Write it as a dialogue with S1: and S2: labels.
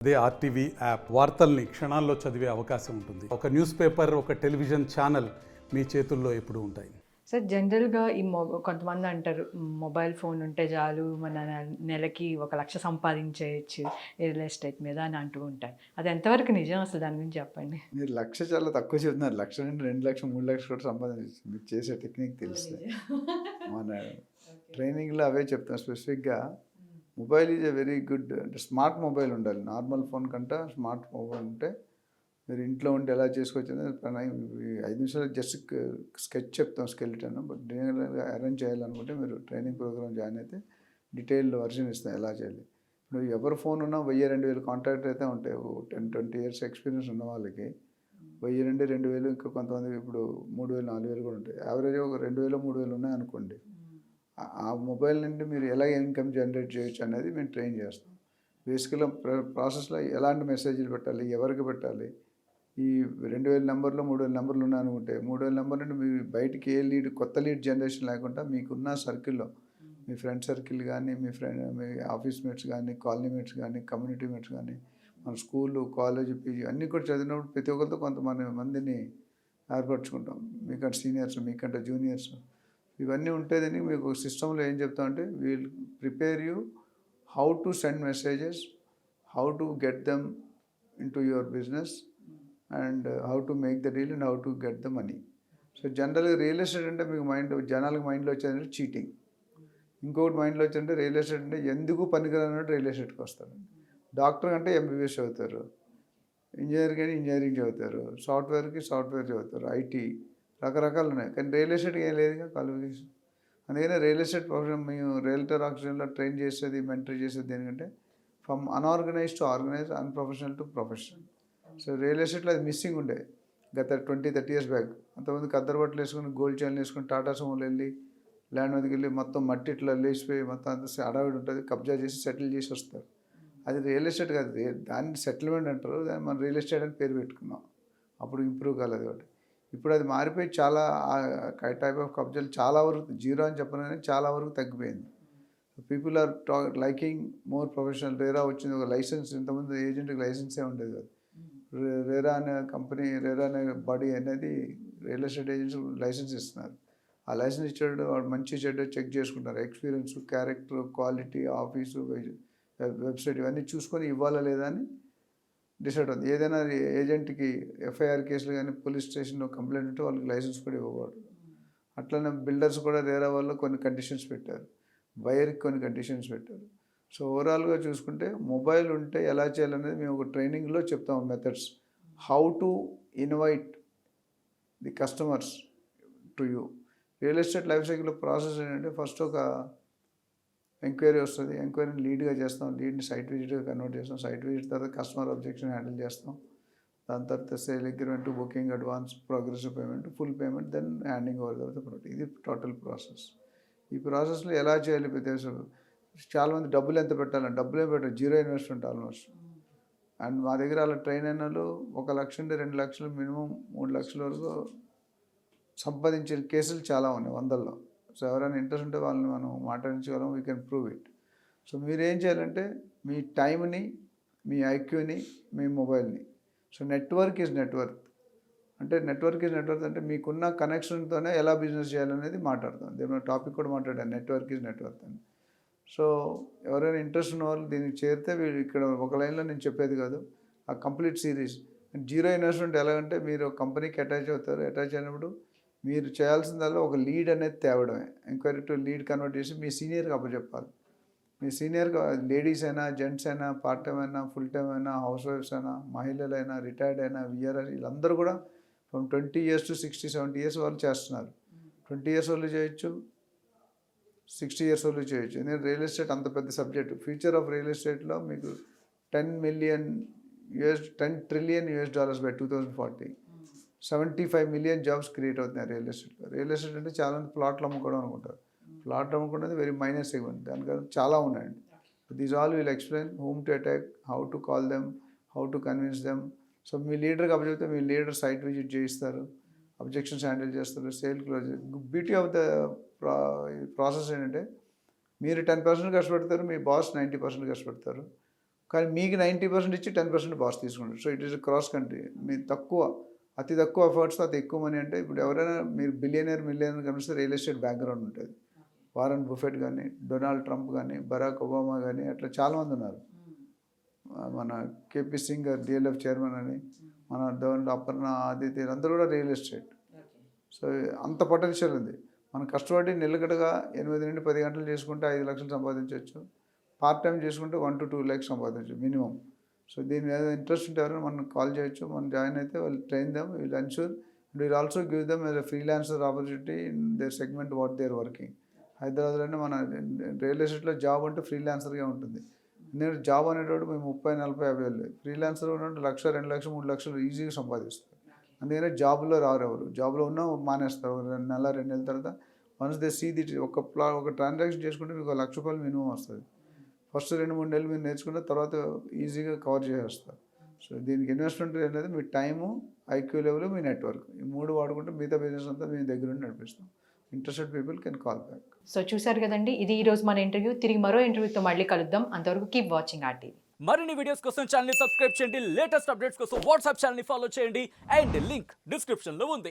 S1: అదే RTV app వార్తల్ని క్షణాల్లో చదివే అవకాశం ఉంటుంది. ఒక న్యూస్ పేపర్ ఒక టెలివిజన్ ఛానల్ మీ చేతుల్లో ఎప్పుడూ ఉంటాయి.
S2: సార్ జనరల్గా ఈ మొ కొంతమంది అంటారు మొబైల్ ఫోన్ ఉంటే చాలు మన నెలకి ఒక లక్ష సంపాదించేయచ్చు రియల్ ఎస్టేట్ మీద అని అంటూ ఉంటారు. అది ఎంతవరకు నిజం? అసలు దాని గురించి చెప్పండి.
S3: మీరు లక్ష చాలా తక్కువ చెప్తున్నారు లక్ష నుండి రెండు లక్షలు మూడు లక్షలు కూడా సంపాదించవచ్చు మీకు చేసే టెక్నిక్ తెలిస్తే మన ట్రైనింగ్లో అవే చెప్తాం స్పెసిఫిక్గా mobile is a very good అంటే స్మార్ట్ మొబైల్ ఉండాలి. నార్మల్ ఫోన్ కంటే స్మార్ట్ మొబైల్ ఉంటే మీరు ఇంట్లో ఉండి ఎలా చేసుకోవచ్చు ఐదు నిమిషాలు జస్ట్ స్కెచ్ చెప్తాం స్కెలిటన్ బట్ అరేంజ్ చేయాలనుకుంటే మీరు ట్రైనింగ్ ప్రోగ్రామ్ జాయిన్ అయితే డీటెయిల్డ్ వర్షన్ ఇస్తాం ఎలా చేయాలి. ఇప్పుడు ఎవరు ఫోన్ ఉన్నా వెయ్యి రెండు వేలు కాంటాక్ట్ అయితే ఉంటాయి. టెన్ ట్వంటీ ఇయర్స్ ఎక్స్పీరియన్స్ ఉన్న వాళ్ళకి వెయ్యి రెండు రెండు వేలు ఇంకా కొంతమంది ఇప్పుడు మూడు వేలు నాలుగు వేలు కూడా ఉంటాయి. యావరేజ్ ఒక రెండు వేలు మూడు వేలు ఉన్నాయి అనుకోండి. ఆ- మొబైల్ నుండి మీరు ఎలా ఇన్కమ్ జనరేట్ చేయొచ్చు అనేది మేము ట్రైన్ చేస్తాం. బేసికల్గా ప్రాసెస్లో ఎలాంటి మెసేజ్లు పెట్టాలి ఎవరికి పెట్టాలి? ఈ రెండు వేల నెంబర్లు మూడు వేల నెంబర్లు ఉన్నాయనుకుంటే మూడు వేల నెంబర్ నుండి మీరు బయటికి ఏ లీడ్ కొత్త లీడ్ జనరేషన్ లేకుండా మీకున్న సర్కిల్లో మీ ఫ్రెండ్ సర్కిల్ కానీ మీ ఫ్రెండ్ మీ ఆఫీస్ మేట్స్ కానీ కాలనీ మేట్స్ కానీ కమ్యూనిటీ మేట్స్ కానీ మన స్కూలు కాలేజ్ పీజీ అన్నీ కూడా చదివినప్పుడు ప్రతి ఒక్కరితో కొంతమంది మందిని ఏర్పరచుకుంటాం. మీకంటే సీనియర్స్ మీకంటే జూనియర్స్. ఇవన్నీ ఉంటేదని మీకు సిస్టంలో ఏం చెప్తా అంటే we'll prepare you how to send messages how to get them into your business and how to make the deal and how to get the money so జనరల్గా రియల్ ఎస్టేట్ అంటే మీకు మైండ్ జనాలకు మైండ్లో వచ్చేదంటే చీటింగ్ ఇంకొకటి మైండ్లో వచ్చిందంటే real estate అంటే ఎందుకు పనికిరానట్టు రియల్ ఎస్టేట్కి వస్తారు డాక్టర్ అంటే ఎంబీబీఎస్ చదువుతారు. ఇంజనీర్కి కానీ ఇంజనీరింగ్ చదువుతారు. సాఫ్ట్వేర్కి సాఫ్ట్వేర్ చదువుతారు. ఐటీ రకరకాలు ఉన్నాయి కానీ రియల్ ఎస్టేట్కి ఏం లేదుగా క్వాలిఫికేషన్. అందుకనే రియల్ ఎస్టేట్ ప్రొఫెషన్ మేము రియల్టర్ ఆక్సిజన్లో ట్రైన్ చేసేది మెంటర్ చేసేది దేనికంటే from unorganize to organize unprofessional to professional. So real ఎస్టేట్లో అది మిస్సింగ్ ఉండే. గత ట్వంటీ థర్టీ ఇయర్స్ బ్యాక్ అంతమంది కద్దరు బట్టలు వేసుకుని గోల్డ్ చైన్లు వేసుకుని టాటా సుమోలు వెళ్ళి ల్యాండ్ మీదకి వెళ్ళి మొత్తం మట్టి ఇట్లా లేచిపోయి మొత్తం అంత అడవిడి ఉంటుంది కబ్జా చేసి సెటిల్ చేసి వస్తారు. అది రియల్ ఎస్టేట్ కాదు. దాన్ని సెటిల్మెంట్ అంటారు. దాన్ని మనం రియల్ ఎస్టేట్ అని పేరు పెట్టుకున్నాం. అప్పుడు ఇంప్రూవ్ కాలేదు ఒకటి ఇప్పుడు అది మారిపోయి చాలా టైప్ ఆఫ్ కబ్జాలు చాలా వరకు జీరో అని చెప్పను కానీ చాలా వరకు తగ్గిపోయింది. పీపుల్ ఆర్ టా లైకింగ్ మోర్ ప్రొఫెషనల్ రేరా వచ్చింది ఒక లైసెన్స్ ఇంతకుముందు ఏజెంట్కి లైసెన్సే ఉండేది కాదు. రేరా అనే కంపెనీ రేరా అనే బాడీ అనేది రియల్ ఎస్టేట్ ఏజెంట్స్ లైసెన్స్ ఇస్తున్నారు. ఆ లైసెన్స్ ఇచ్చాడు వాడు మంచి చెడ్డ చెక్ చేసుకుంటారు experience character quality office website ఇవన్నీ చూసుకొని ఇవ్వాలా లేదా అని డిసైడ్ అవుతుంది. ఏదైనా ఏజెంట్కి ఎఫ్ఐఆర్ కేసులు కానీ పోలీస్ స్టేషన్లో కంప్లైంట్ ఉంటే వాళ్ళకి లైసెన్స్ కూడా ఇవ్వకూడదు. అట్లనే బిల్డర్స్ కూడా రేరా వాళ్ళు కొన్ని కండిషన్స్ పెట్టారు. వైర్కి కొన్ని కండిషన్స్ పెట్టారు. సో ఓవరాల్గా చూసుకుంటే మొబైల్ ఉంటే ఎలా చేయాలనేది మేము ఒక ట్రైనింగ్లో చెప్తాము methods. How to invite the customers to you. Real estate life cycle process ఏంటంటే ఫస్ట్ ఒక ఎంక్వైరీ వస్తుంది. ఎంక్వైరీని లీడ్గా చేస్తాం. లీడ్ని సైట్ విజిట్గా కన్వర్ట్ చేస్తాం. సైట్ విజిట్ తర్వాత కస్టమర్ అబ్జెక్షన్ హ్యాండిల్ చేస్తాం. దాని తర్వాత sale agreement booking advance progressive payment full payment then handing over తర్వాత ప్రోడక్ట్. ఇది టోటల్ ప్రాసెస్. ఈ ప్రాసెస్లో ఎలా చేయాలి ప్రతి చాలామంది డబ్బులు ఎంత పెట్టాలని డబ్బులే పెట్టారు. Zero investment almost. అండ్ మా దగ్గర అలా ట్రైన్ అయిన వాళ్ళు ఒక లక్ష నుండి రెండు లక్షలు మినిమం మూడు లక్షల వరకు సంపాదించే కేసులు చాలా ఉన్నాయి వందల్లో. సో ఎవరైనా ఇంట్రెస్ట్ ఉంటే వాళ్ళని మనం మాట్లాడించగలం we can prove it so మీరు ఏం చేయాలంటే మీ టైంని మీ ఐక్యూని మీ మొబైల్ని. సో నెట్వర్క్ ఈజ్ నెట్వర్క్ అంటే నెట్వర్క్ ఈజ్ నెట్వర్క్ అంటే మీకున్న కనెక్షన్తోనే ఎలా బిజినెస్ చేయాలనేది మాట్లాడతాం. దీని టాపిక్ కూడా మాట్లాడాను నెట్వర్క్ ఈజ్ నెట్వర్క్ అని. సో ఎవరైనా ఇంట్రెస్ట్ ఉన్న వాళ్ళు దీనికి చేరితే వీళ్ళు ఇక్కడ ఒక లైన్లో నేను చెప్పేది కాదు. ఆ కంప్లీట్ సిరీస్ జీరో ఇన్వెస్ట్మెంట్ ఎలాగంటే మీరు కంపెనీకి అటాచ్ అవుతారు. అటాచ్ అయినప్పుడు మీరు చేయాల్సిందల్లా ఒక లీడ్ అనేది తేవడమే. ఎంక్వైరీ టు లీడ్ కన్వర్ట్ చేసి మీ సీనియర్కి అప్పచెప్పాలి. మీ సీనియర్ లేడీస్ అయినా జెంట్స్ అయినా పార్ట్ టైం అయినా ఫుల్ టైం అయినా హౌస్ వైఫ్స్ అయినా మహిళలైనా రిటైర్డ్ అయినా విఆర్ఆర్ వీళ్ళందరూ కూడా from twenty years to sixty seventy years వాళ్ళు చేస్తున్నారు. ట్వంటీ ఇయర్స్ వాళ్ళు చేయొచ్చు సిక్స్టీ ఇయర్స్ వాళ్ళు చేయొచ్చు. ఎందుకంటే రియల్ ఎస్టేట్ అంత పెద్ద సబ్జెక్ట్ ఫ్యూచర్ ఆఫ్ రియల్ ఎస్టేట్లో మీకు ten million US ten trillion US dollars by two thousand forty seventy five million jobs create అవుతున్నాయి రియల్ ఎస్టేట్లో రియల్ ఎస్టేట్ అంటే చాలా మంది ప్లాట్లు అమ్ముకోవడం అనుకుంటారు. ప్లాట్ అమ్ముకునేది వెరీ మైనర్ సెగ్మెంట్ దానికన్నా చాలా ఉన్నాయండి. These all will explain home to attack how to call them how to convince them so మీ లీడర్కి అప్పచెప్తే మీ లీడర్ సైట్ విజిట్ చేయిస్తారు. అబ్జెక్షన్స్ హ్యాండిల్ చేస్తారు. Sale close beauty of the process ఏంటంటే మీరు టెన్ పర్సెంట్ కష్టపెడతారు మీ బాస్ నైంటీ పర్సెంట్ కష్టపెడతారు. కానీ మీకు నైంటీ పర్సెంట్ ఇచ్చి టెన్ పర్సెంట్ బాస్ తీసుకుంటారు. So it is cross country మీరు తక్కువ అతి తక్కువ ఎఫర్ట్స్తో అతి ఎక్కువ మనీ అంటే ఇప్పుడు ఎవరైనా మీరు బిలియనర్ మిలియనర్ కనిపిస్తే రియల్ ఎస్టేట్ బ్యాక్గ్రౌండ్ ఉంటుంది. వారన్ బుఫెట్ కానీ డొనాల్డ్ ట్రంప్ కానీ బరాక్ ఒబామా కానీ అట్లా చాలామంది ఉన్నారు. ఆ, మన కేపీ సింగ్ గారు డిఎల్ఎఫ్ చైర్మన్ అని మన ధవన్ అపర్ణ ఆదిత్య అందరూ కూడా రియల్ ఎస్టేట్ సో అంత పొటెన్షియల్ ఉంది. మనం కష్టపడి నిలకడగా ఎనిమిది నుండి పది గంటలు చేసుకుంటే ఐదు లక్షలు సంపాదించవచ్చు పార్ట్ టైం చేసుకుంటే వన్ టు టూ ల్యాక్స్ సంపాదించవచ్చు మినిమం సో దీని మీద ఇంట్రెస్ట్ ఉంటే ఎవరైనా మనం కాల్ చేయొచ్చు. మనం జాయిన్ అయితే వాళ్ళు train them will unsure and will also give them as freelancer opportunity in their segment what they're working హైదరాబాద్లోనే మన రియల్ ఎస్టేట్లో జాబ్ అంటే ఫ్రీలాన్సర్గా ఉంటుంది. నేను జాబ్ అనేటప్పుడు మేము ముప్పై నలభై యాభై వేలు ఫ్రీలాన్సర్ ఉన్నట్టు లక్ష రెండు లక్షలు మూడు లక్షలు ఈజీగా సంపాదిస్తారు. అందుకనే జాబ్లో రారు ఎవరు. జాబ్లో ఉన్నా మానేస్తారు. ఒక రెండు నెల రెండు నెలల తర్వాత వన్స్ దే సీ ది ఒక ప్లా ఒక ట్రాన్సాక్షన్ చేసుకుంటే మీకు ఒక లక్ష రూపాయలు మినిమం వస్తుంది. ఫస్ట్ రెండు మూడు నెలలు మీరు నేర్చుకున్న తర్వాత ఈజీగా కవర్ చేసేస్తారు. సో దీనికి ఇన్వెస్ట్మెంట్ అనేది మీ టైము ఐక్యూ లెవెల్ మీ నెట్వర్క్. ఈ మూడు వాడుకుంటే మిగతా బిజినెస్ అంతా మీ దగ్గర ఉండి నడిపిస్తాం. Interested people can call back
S2: so చూసారు కదండి ఇది ఈ రోజు మన ఇంటర్వ్యూ. తిరిగి మరో ఇంటర్వ్యూతో మళ్ళీ కలుద్దాం. అంతవరకు కీప్ వాచింగ్ ఆర్టీవీ
S4: మరిన్ని వీడియోస్ కోసం ఛానల్ని సబ్స్క్రైబ్ చేయండి. లేటెస్ట్ అప్డేట్స్ కోసం వాట్సాప్ ఛానల్ని ఫాలో చేయండి. అండ్ లింక్ డిస్క్రిప్షన్లో ఉంది.